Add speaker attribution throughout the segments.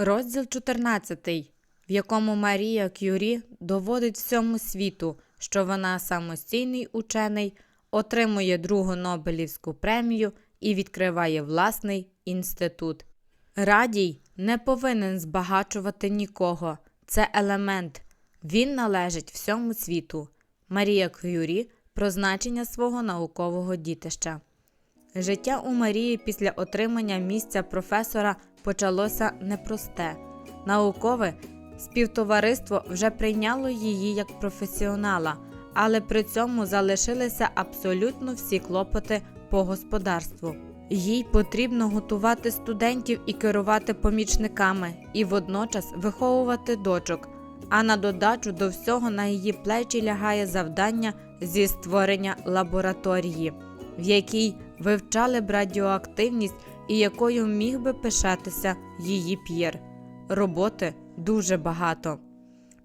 Speaker 1: Розділ 14, в якому Марія Кюрі доводить всьому світу, що вона самостійний учений, отримує другу Нобелівську премію і відкриває власний інститут. Радій не повинен збагачувати нікого. Це елемент. Він належить всьому світу. Марія Кюрі про значення свого наукового дітища. Життя у Марії після отримання місця професора почалося непросте. Наукове співтовариство вже прийняло її як професіонала, але при цьому залишилися абсолютно всі клопоти по господарству. Їй потрібно готувати студентів і керувати помічниками, і водночас виховувати дочок. А на додачу до всього на її плечі лягає завдання зі створення лабораторії, в якій вивчали б радіоактивність і якою міг би пишатися її П'єр. Роботи дуже багато. В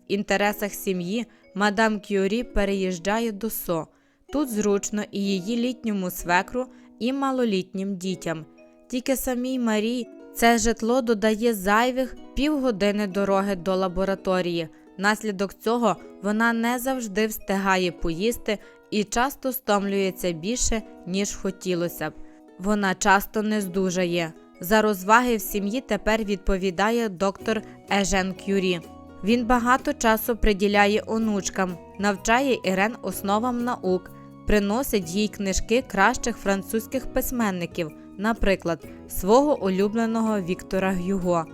Speaker 1: інтересах сім'ї мадам Кюрі переїжджає до СО. Тут зручно і її літньому свекру, і малолітнім дітям. Тільки самій Марії це житло додає зайвих півгодини дороги до лабораторії. Наслідок цього вона не завжди встигає поїсти і часто стомлюється більше, ніж хотілося б. Вона часто не здужає. За розваги в сім'ї тепер відповідає доктор Ежен Кюрі. Він багато часу приділяє онучкам, навчає Ірен основам наук, приносить їй книжки кращих французьких письменників, наприклад, свого улюбленого Віктора Гюго.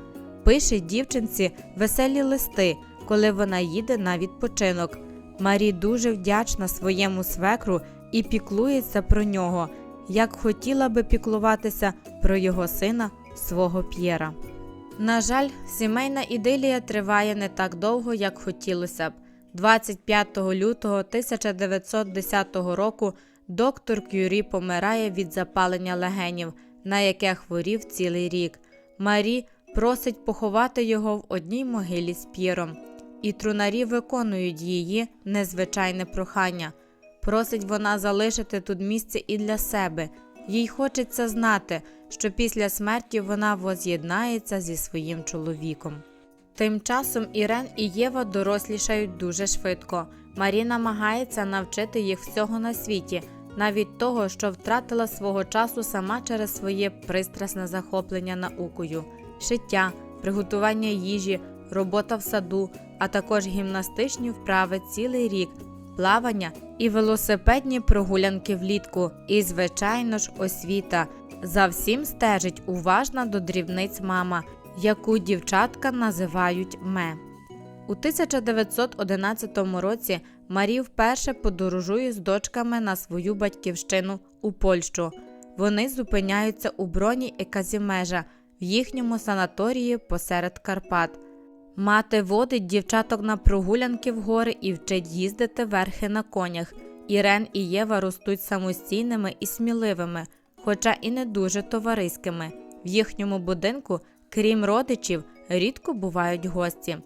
Speaker 1: Пише дівчинці веселі листи, коли вона їде на відпочинок. Марі дуже вдячна своєму свекру і піклується про нього, як хотіла би піклуватися про його сина, свого П'єра. На жаль, сімейна ідилія триває не так довго, як хотілося б. 25 лютого 1910 року доктор Кюрі помирає від запалення легенів, на яке хворів цілий рік. Марі просить поховати його в одній могилі з П'єром, і трунарі виконують її незвичайне прохання. Просить вона залишити тут місце і для себе. Їй хочеться знати, що після смерті вона воз'єднається зі своїм чоловіком. Тим часом Ірен і Єва дорослішають дуже швидко. Марі намагається навчити їх всього на світі, навіть того, що втратила свого часу сама через своє пристрасне захоплення наукою, шиття, приготування їжі, робота в саду, а також гімнастичні вправи цілий рік, плавання і велосипедні прогулянки влітку, і, звичайно ж, освіта. За всім стежить уважна до дрібниць мама, яку дівчатка називають ме. У 1911 році Марі вперше подорожує з дочками на свою батьківщину у Польщу. Вони зупиняються у броні і Казімежа в їхньому санаторії посеред Карпат. Мати водить дівчаток на прогулянки в гори і вчить їздити верхи на конях. Ірен і Єва ростуть самостійними і сміливими, хоча і не дуже товариськими. В їхньому будинку, крім родичів, рідко бувають гості.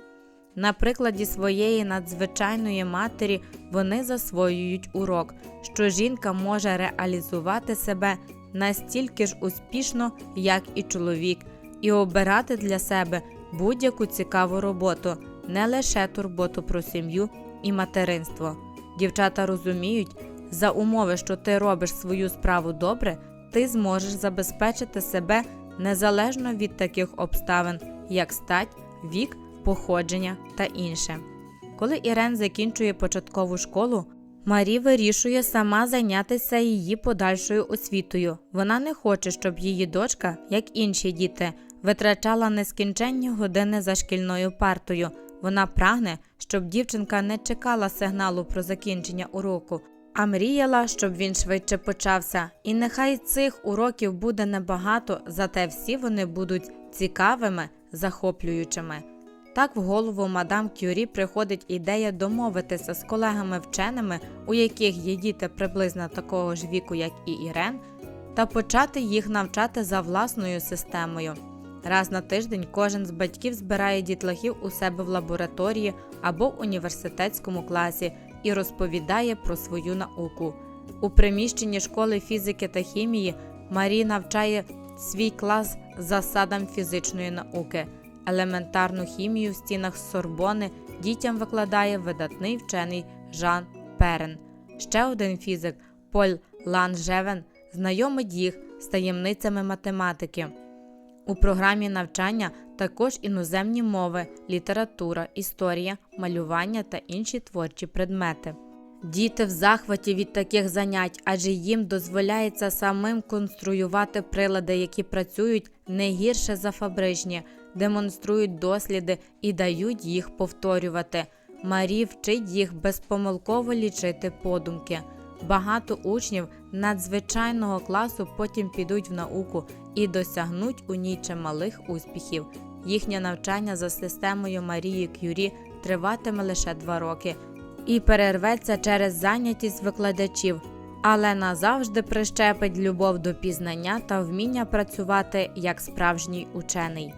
Speaker 1: На прикладі своєї надзвичайної матері вони засвоюють урок, що жінка може реалізувати себе настільки ж успішно, як і чоловік, і обирати для себе будь-яку цікаву роботу, не лише турботу про сім'ю і материнство. Дівчата розуміють, за умови, що ти робиш свою справу добре, ти зможеш забезпечити себе незалежно від таких обставин, як стать, вік, походження та інше. Коли Ірен закінчує початкову школу, Марі вирішує сама зайнятися її подальшою освітою. Вона не хоче, щоб її дочка, як інші діти, витрачала нескінченні години за шкільною партою. Вона прагне, щоб дівчинка не чекала сигналу про закінчення уроку, а мріяла, щоб він швидше почався. І нехай цих уроків буде небагато, зате всі вони будуть цікавими, захоплюючими. Так в голову мадам Кюрі приходить ідея домовитися з колегами-вченими, у яких є діти приблизно такого ж віку, як і Ірен, та почати їх навчати за власною системою. Раз на тиждень кожен з батьків збирає дітлахів у себе в лабораторії або в університетському класі і розповідає про свою науку. У приміщенні школи фізики та хімії Марі навчає свій клас засадам фізичної науки. елементарну хімію в стінах Сорбони дітям викладає видатний вчений Жан Перен. Ще один фізик Поль Ланжевен знайомить їх з таємницями математики. У програмі навчання також іноземні мови, література, історія, малювання та інші творчі предмети. Діти в захваті від таких занять, адже їм дозволяється самим конструювати прилади, які працюють не гірше за фабричні, демонструють досліди і дають їх повторювати. Марі вчить їх безпомилково лічити подумки. Багато учнів надзвичайного класу потім підуть в науку і досягнуть у ній чималих успіхів. Їхнє навчання за системою Марії Кюрі триватиме лише два роки і перерветься через зайнятість викладачів, але назавжди прищепить любов до пізнання та вміння працювати як справжній учений.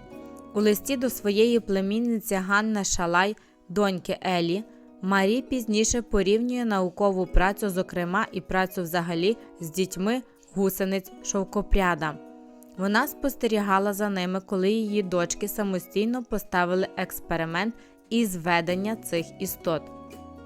Speaker 1: У листі до своєї племінниці Ганни Шалай, доньки Елі, Марі пізніше порівнює наукову працю, зокрема і працю взагалі з дітьми гусениць шовкопряда. Вона спостерігала за ними, коли її дочки самостійно поставили експеримент із ведення цих істот.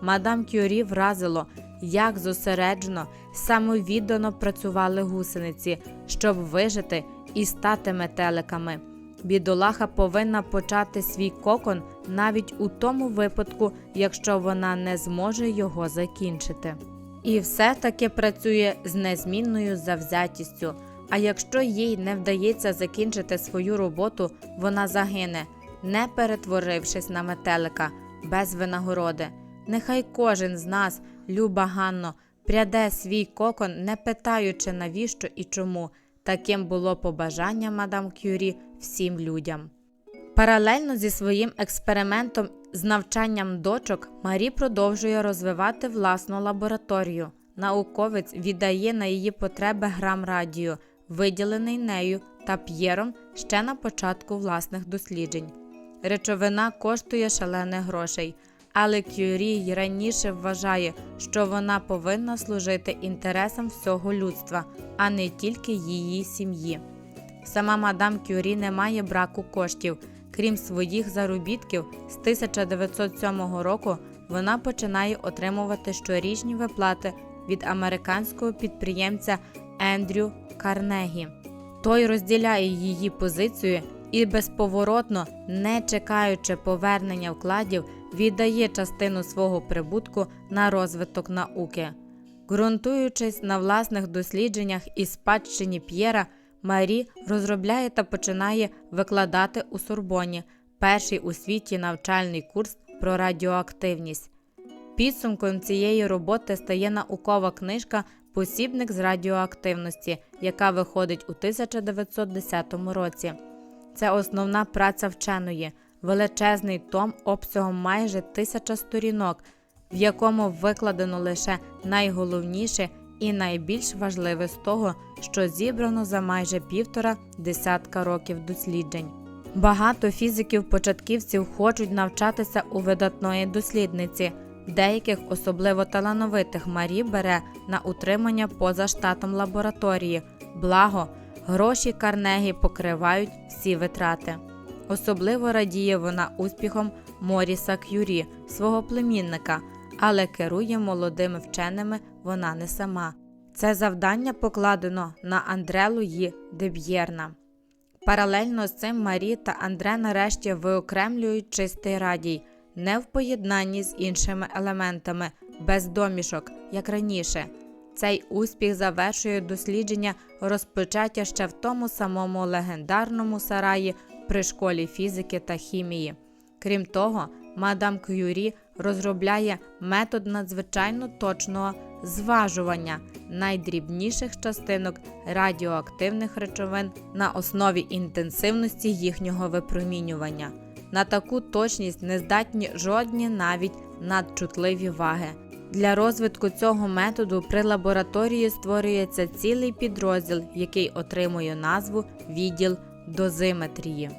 Speaker 1: Мадам Кюрі вразило, як зосереджено, самовіддано працювали гусениці, щоб вижити і стати метеликами. Бідолаха повинна почати свій кокон навіть у тому випадку, якщо вона не зможе його закінчити. І все-таки працює з незмінною завзятістю. А якщо їй не вдається закінчити свою роботу, вона загине, не перетворившись на метелика без винагороди. Нехай кожен з нас, люба Ганно, пряде свій кокон, не питаючи навіщо і чому. Таким було побажання мадам Кюрі всім людям. Паралельно зі своїм експериментом з навчанням дочок Марі продовжує розвивати власну лабораторію. Науковець віддає на її потреби грам радію, виділений нею та П'єром ще на початку власних досліджень. Речовина коштує шалених грошей, але Кюрі й раніше вважає, що вона повинна служити інтересам всього людства, а не тільки її сім'ї. Сама мадам Кюрі не має браку коштів. Крім своїх заробітків, з 1907 року вона починає отримувати щорічні виплати від американського підприємця Ендрю Карнегі. Той розділяє її позицію і безповоротно, не чекаючи повернення вкладів, віддає частину свого прибутку на розвиток науки. Ґрунтуючись на власних дослідженнях і спадщині П'єра, Марі розробляє та починає викладати у Сорбоні перший у світі навчальний курс про радіоактивність. Підсумком цієї роботи стає наукова книжка Посібник з радіоактивності, яка виходить у 1910 році. Це основна праця вченої, величезний том обсягом майже тисяча сторінок, в якому викладено лише найголовніше і найбільш важливе з того, що зібрано за майже півтора десятка років досліджень. Багато фізиків-початківців хочуть навчатися у видатної дослідниці. Деяких особливо талановитих Марі бере на утримання поза штатом лабораторії. Благо, гроші Карнегі покривають всі витрати. Особливо радіє вона успіхом Моріса К'юрі, свого племінника, але керує молодими вченими вона не сама. Це завдання покладено на Андре Луї Деб'єрна. Паралельно з цим Марі та Андре нарешті виокремлюють чистий радій, не в поєднанні з іншими елементами, без домішок, як раніше. Цей успіх завершує дослідження розпочаття ще в тому самому легендарному сараї при школі фізики та хімії. Крім того, мадам Кюрі розробляє метод надзвичайно точного зважування найдрібніших частинок радіоактивних речовин на основі інтенсивності їхнього випромінювання. На таку точність не здатні жодні навіть надчутливі ваги. Для розвитку цього методу при лабораторії створюється цілий підрозділ, який отримує назву відділ дозиметрії.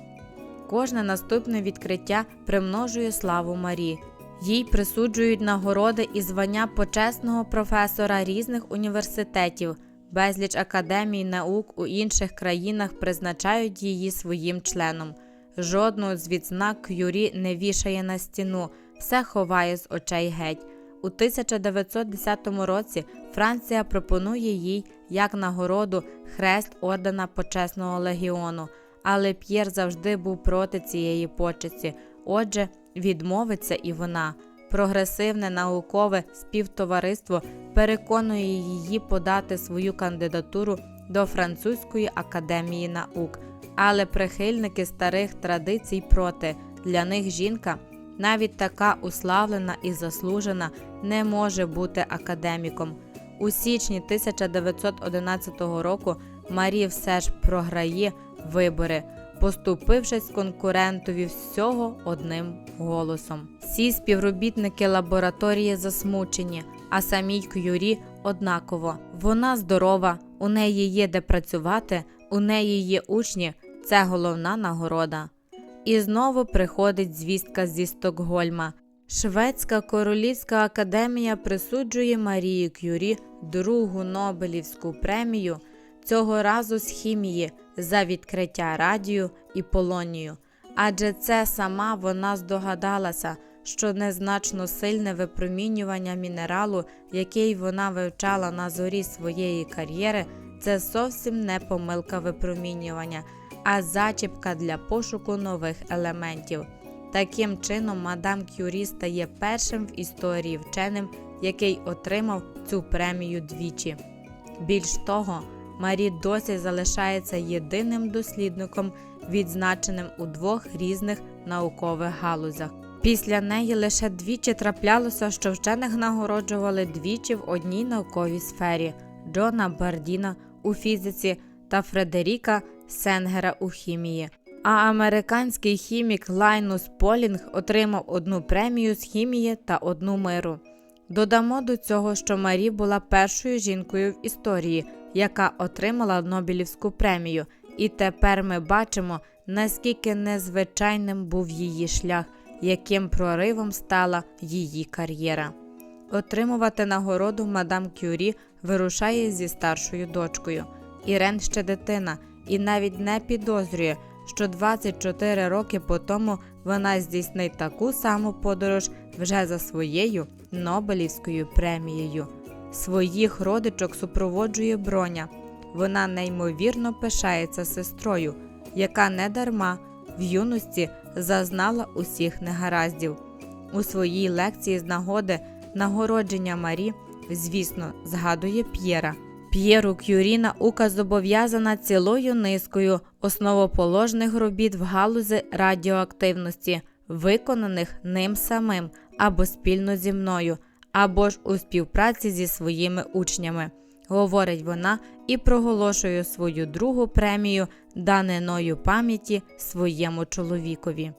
Speaker 1: Кожне наступне відкриття примножує славу Марі. Їй присуджують нагороди і звання почесного професора різних університетів. Безліч академій наук у інших країнах призначають її своїм членом. Жодну з відзнак Кюрі не вішає на стіну, все ховає з очей геть. У 1910 році Франція пропонує їй як нагороду хрест ордена почесного легіону, але П'єр завжди був проти цієї почесті. Отже, відмовиться і вона. Прогресивне наукове співтовариство переконує її подати свою кандидатуру до Французької академії наук, але прихильники старих традицій проти. Для них жінка, навіть така уславлена і заслужена, не може бути академіком. У січні 1911 року Марі все ж програє вибори, поступившись конкурентові всього одним голосом. Всі співробітники лабораторії засмучені, а самій Кюрі однаково. Вона здорова, у неї є де працювати, у неї є учні. Це головна нагорода. І знову приходить звістка зі Стокгольма. Шведська королівська академія присуджує Марії Кюрі другу Нобелівську премію цього разу з хімії за відкриття радію і полонію. Адже це сама вона здогадалася, що незначно сильне випромінювання мінералу, який вона вивчала на зорі своєї кар'єри, це зовсім не помилка випромінювання, а зачіпка для пошуку нових елементів. Таким чином, мадам Кюрі стає першим в історії вченим, який отримав цю премію двічі. Більш того, Марі досі залишається єдиним дослідником, відзначеним у двох різних наукових галузях. Після неї лише двічі траплялося, що вчених нагороджували двічі в одній науковій сфері Джона Бардіна у фізиці та Фредеріка Сенгера у хімії. А американський хімік Лайнус Полінг отримав одну премію з хімії та одну миру. Додамо до цього, що Марі була першою жінкою в історії, яка отримала Нобелівську премію, і тепер ми бачимо, наскільки незвичайним був її шлях, яким проривом стала її кар'єра. Отримувати нагороду мадам Кюрі вирушає зі старшою дочкою. Ірен ще дитина і навіть не підозрює, що 24 роки по тому вона здійснить таку саму подорож вже за своєю Нобелівською премією. Своїх родичок супроводжує броня. Вона неймовірно пишається сестрою, яка недарма в юності зазнала усіх негараздів. У своїй лекції з нагоди нагородження Марі, звісно, згадує П'єра. П'єру Кюрі наука зобов'язана цілою низкою основоположних робіт в галузі радіоактивності, виконаних ним самим або спільно зі мною, або ж у співпраці зі своїми учнями, говорить вона і проголошує свою другу премію даниною пам'яті своєму чоловікові.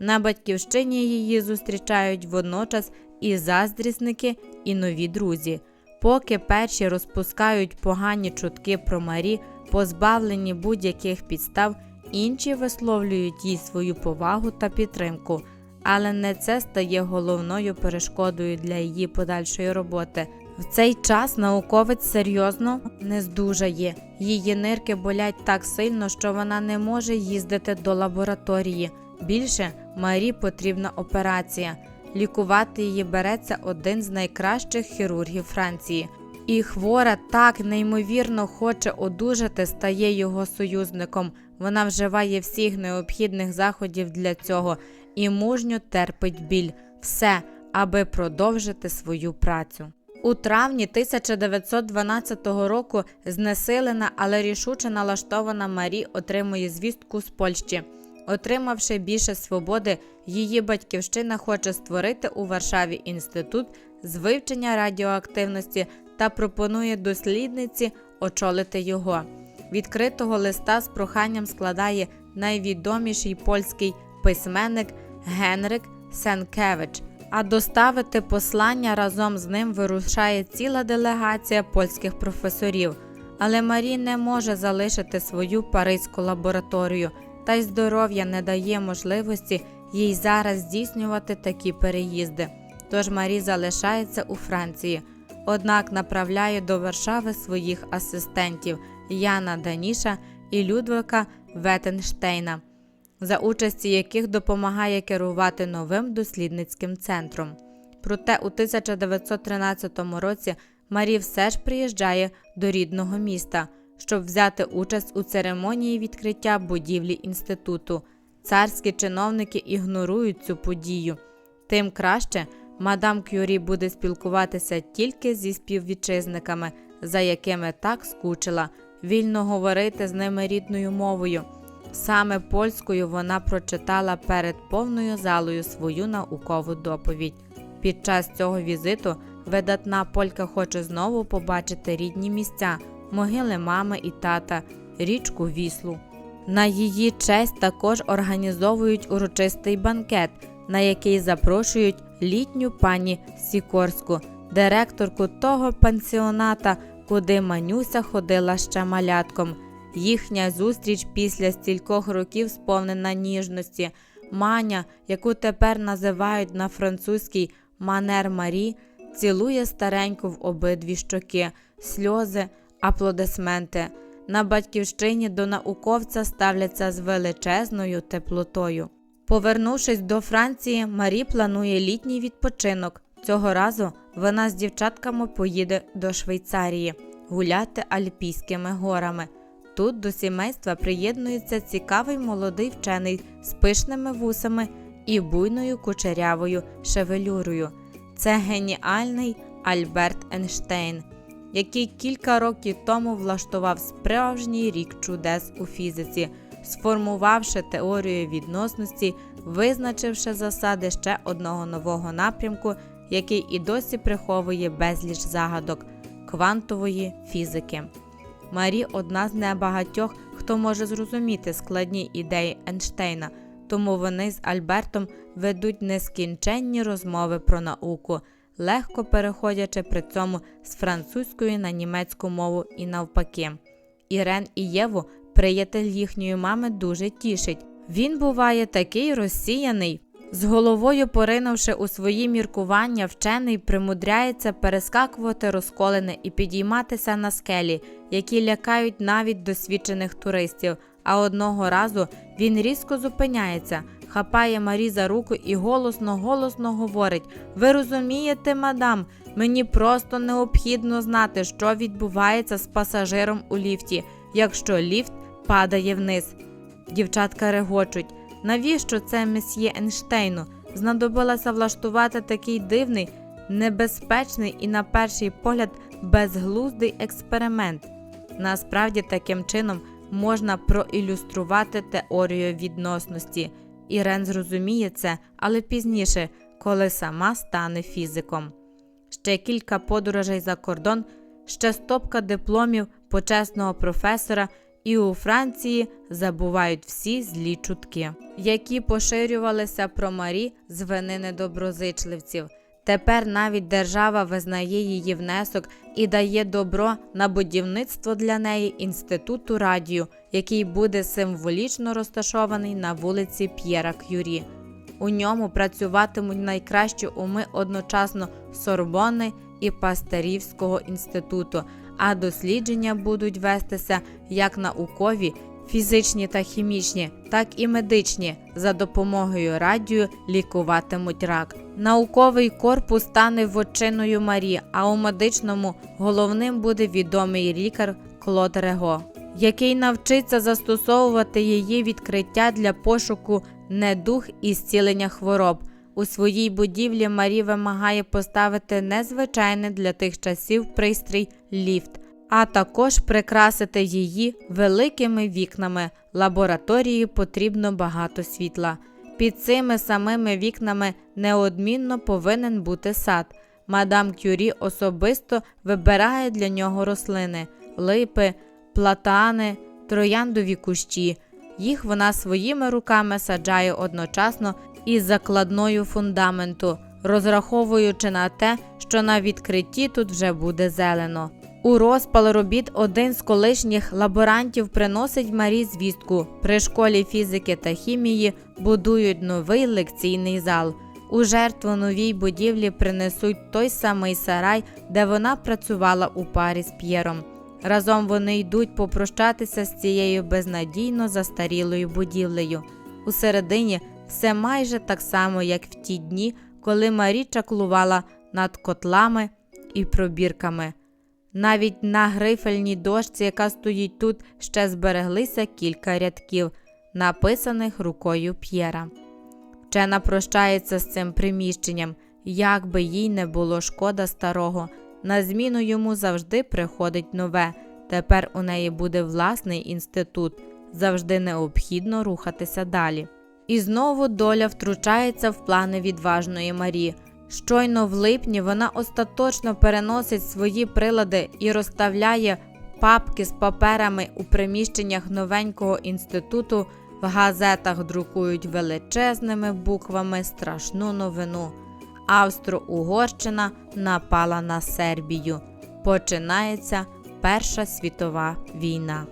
Speaker 1: На батьківщині її зустрічають водночас і заздрісники, і нові друзі. Поки перші розпускають погані чутки про Марі, позбавлені будь-яких підстав, інші висловлюють їй свою повагу та підтримку, але не це стає головною перешкодою для її подальшої роботи. В цей час науковець серйозно не здужає. Її нирки болять так сильно, що вона не може їздити до лабораторії. Більше Марі потрібна операція. Лікувати її береться один з найкращих хірургів Франції. І хвора так неймовірно хоче одужати, стає його союзником. Вона вживає всіх необхідних заходів для цього і мужньо терпить біль, все, аби продовжити свою працю. У травні 1912 року знесилена, але рішуче налаштована Марі отримує звістку з Польщі. Отримавши більше свободи, її батьківщина хоче створити у Варшаві інститут з вивчення радіоактивності та пропонує дослідниці очолити його. Відкритого листа з проханням складає найвідоміший польський письменник Генрик Сенкевич. А доставити послання разом з ним вирушає ціла делегація польських професорів. Але Марі не може залишити свою паризьку лабораторію та й здоров'я не дає можливості їй зараз здійснювати такі переїзди. Тож Марі залишається у Франції, однак направляє до Варшави своїх асистентів Яна Даніша і Людвика Ветенштейна. За участі яких допомагає керувати новим дослідницьким центром. Проте у 1913 році Марі все ж приїжджає до рідного міста, щоб взяти участь у церемонії відкриття будівлі інституту. Царські чиновники ігнорують цю подію. Тим краще мадам Кюрі буде спілкуватися тільки зі співвітчизниками, за якими так скучила, вільно говорити з ними рідною мовою. Саме польською вона прочитала перед повною залою свою наукову доповідь. Під час цього візиту видатна полька хоче знову побачити рідні місця, могили мами і тата, річку Віслу. На її честь також організовують урочистий банкет, на який запрошують літню пані Сікорську, директорку того пансіоната, куди Манюся ходила ще малятком. Їхня зустріч після стількох років сповнена ніжності. Маня, яку тепер називають на французькій Манер Марі, цілує стареньку в обидві щоки, сльози, аплодисменти. На батьківщині до науковця ставляться з величезною теплотою. Повернувшись до Франції, Марі планує літній відпочинок. Цього разу вона з дівчатками поїде до Швейцарії гуляти Альпійськими горами. Тут до сімейства приєднується цікавий молодий вчений з пишними вусами і буйною кучерявою шевелюрою. Це геніальний Альберт Ейнштейн, який кілька років тому влаштував справжній рік чудес у фізиці, сформувавши теорію відносності, визначивши засади ще одного нового напрямку, який і досі приховує безліч загадок квантової фізики. Марі одна з небагатьох, хто може зрозуміти складні ідеї Ейнштейна, тому вони з Альбертом ведуть нескінченні розмови про науку, легко переходячи при цьому з французької на німецьку мову і навпаки. Ірен і Єву, приятель їхньої мами, дуже тішить. Він буває такий розсіяний. З головою поринувши у свої міркування, вчений примудряється перескакувати розколини і підійматися на скелі, які лякають навіть досвідчених туристів. А одного разу він різко зупиняється, хапає Марі за руку і голосно голосно говорить: Ви розумієте, мадам, мені просто необхідно знати, що відбувається з пасажиром у ліфті, якщо ліфт падає вниз. Дівчатка регочуть. Навіщо це месьє Ейнштейну? Знадобилося влаштувати такий дивний, небезпечний і, на перший погляд, безглуздий експеримент. Насправді, таким чином можна проілюструвати теорію відносності. Ірен зрозуміє це, але пізніше, коли сама стане фізиком. Ще кілька подорожей за кордон, ще стопка дипломів почесного професора і у Франції забувають всі злі чутки, які поширювалися про Марі з вини недоброзичливців. Тепер навіть держава визнає її внесок і дає добро на будівництво для неї інституту радіо, який буде символічно розташований на вулиці П'єра К'юрі. У ньому працюватимуть найкращі уми одночасно Сорбони і Пастерівського інституту, а дослідження будуть вестися як наукові, фізичні та хімічні, так і медичні. За допомогою радіо лікуватимуть рак. Науковий корпус стане вотчиною Марі, а у медичному головним буде відомий лікар Клод Рего, який навчиться застосовувати її відкриття для пошуку недух і зцілення хвороб. У своїй будівлі Марі вимагає поставити незвичайний для тих часів пристрій ліфт, а також прикрасити її великими вікнами. Лабораторії потрібно багато світла. Під цими самими вікнами неодмінно повинен бути сад. Мадам Кюрі особисто вибирає для нього рослини, липи, платани, трояндові кущі. Їх вона своїми руками саджає одночасно із закладною фундаменту, розраховуючи на те, що на відкритті тут вже буде зелено. У розпал робіт один з колишніх лаборантів приносить Марі звістку. При школі фізики та хімії будують новий лекційний зал. У жертву новій будівлі принесуть той самий сарай, де вона працювала у парі з П'єром. Разом вони йдуть попрощатися з цією безнадійно застарілою будівлею. Усередині все майже так само, як в ті дні, коли Марі чаклувала над котлами і пробірками. Навіть на грифельній дошці, яка стоїть тут, ще збереглися кілька рядків, написаних рукою П'єра. Вчена прощається з цим приміщенням, як би їй не було шкода старого. На зміну йому завжди приходить нове. Тепер у неї буде власний інститут, завжди необхідно рухатися далі. І знову доля втручається в плани відважної Марі. Щойно в липні вона остаточно переносить свої прилади і розставляє папки з паперами у приміщеннях новенького інституту. В газетах друкують величезними буквами страшну новину. Австро-Угорщина напала на Сербію. Починається Перша світова війна.